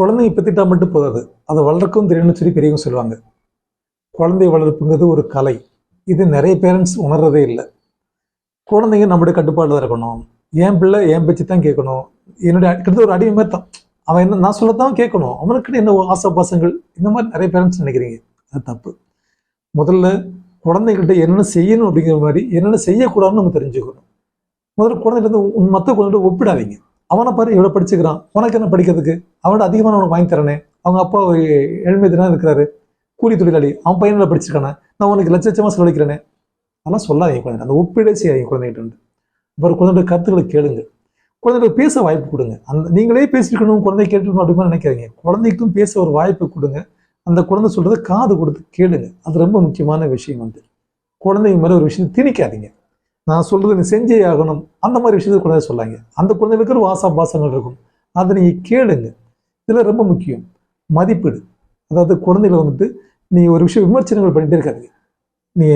குழந்தைங்க பெற்றுட்டா மட்டும் போதாது. அதை வளர்க்கவும் தெரியணும்னு சொல்லி பெரியவங்க சொல்லுவாங்க. குழந்தை வளர்ப்புங்கிறது ஒரு கலை. இது நிறைய பேரண்ட்ஸ் உணர்றதே இல்லை. குழந்தைங்க நம்முடைய கட்டுப்பாடு இருக்கணும். என் பிள்ளை என் பேச்சு தான் கேட்கணும். என்னுடைய கிட்டத்தட்ட ஒரு அடிமை மாதிரி தான். அவன் என்ன நான் சொல்லத்தான் கேட்கணும். அவனுக்குன்னு என்ன ஆசை பாசங்கள் இந்த மாதிரி நிறைய பேரண்ட்ஸ் நினைக்கிறீங்க. அது தப்பு. முதல்ல குழந்தைகிட்ட என்னென்ன செய்யணும் அப்படிங்கிற மாதிரி என்னென்ன செய்யக்கூடாதுன்னு நம்ம தெரிஞ்சுக்கணும். முதல்ல குழந்தைகிட்ட மற்ற குழந்தைகிட்ட ஒப்பிடாதீங்க. அவனை பாரு எவ்வளோ படிச்சுக்கிறான். உனக்கு என்ன படிக்கிறதுக்கு? அவனோட அதிகமான அவனுக்கு வாங்கி தரனே. அவங்க அப்பா ஏழ்மை இருக்கிறாரு. கூலி தொழிலாளி. அவன் பையனில் படிச்சிருக்கானே. நான் உனக்கு லட்ச லட்சமாக செலவழிக்கிறேனே. அதெல்லாம் சொல்லாதீங்க குழந்தை. அந்த ஒப்பீடே செய்யாதீங்க குழந்தைகிட்ட அப்புறம் குழந்தையோட கருத்துக்களை கேளுங்க. குழந்தைகளுக்கு பேச வாய்ப்பு கொடுங்க. அந்த நீங்களே பேசிருக்கணும் குழந்தை கேட்டுக்கணும் அப்படின்னு நினைக்காதீங்க. குழந்தைக்கும் பேச ஒரு வாய்ப்பு கொடுங்க. அந்த குழந்தை சொல்கிறத காது கொடுத்து கேளுங்க. அது ரொம்ப முக்கியமான விஷயம் வந்து. குழந்தைங்க மேலே ஒரு விஷயம் திணிக்காதீங்க. நான் சொல்றது நீ செஞ்சே ஆகணும். அந்த மாதிரி விஷயத்தை குழந்தை சொல்லாங்க. அந்த குழந்தைகளுக்கு ஒரு வாசா பாசங்கள் இருக்கும். அதை நீங்க கேளுங்க. இதில் ரொம்ப முக்கியம். மதிப்பீடு. அதாவது குழந்தைகளை வந்துட்டு நீ ஒரு விஷயம் விமர்சனங்கள் பண்ணிட்டே இருக்காது நீ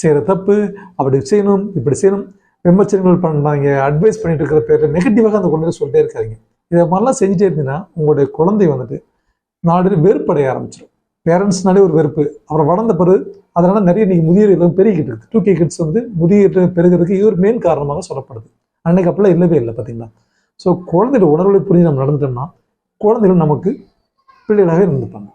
செய்கிற தப்பு அப்படி செய்யணும் இப்படி செய்யணும் விமர்சனங்கள் பண்ணாங்க அட்வைஸ் பண்ணிட்டு இருக்கிற பேரில் நெகட்டிவாக அந்த குழந்தைய சொல்லிட்டே இருக்காதிங்க. இதை மாதிரிலாம் செஞ்சுட்டே இருந்தீங்கன்னா உங்களுடைய குழந்தை வந்துட்டு நாடு வெறுப்படைய ஆரம்பிச்சிடும். பேரண்ட்ஸ்னாலே ஒரு வெறுப்பு. அப்புறம் வளர்ந்த பிறகு அதனால் நிறைய இன்னைக்கு முதியோர் எல்லாம் பெருகிட்டு இருக்குது டூ கே கிட்ஸ் வந்து முதியோர் பெருகிறதுக்கு இது ஒரு மெயின் காரணமாக சொல்லப்படுது. அன்னைக்கு அப்படிலாம் இல்லவே இல்லை பார்த்தீங்களா? ஸோ குழந்தையோட உணர்வுகளை புரிஞ்சு நம்ம நடந்துட்டோம்னா குழந்தைகள் நமக்கு பிள்ளைகளாக இருந்துப்பாங்க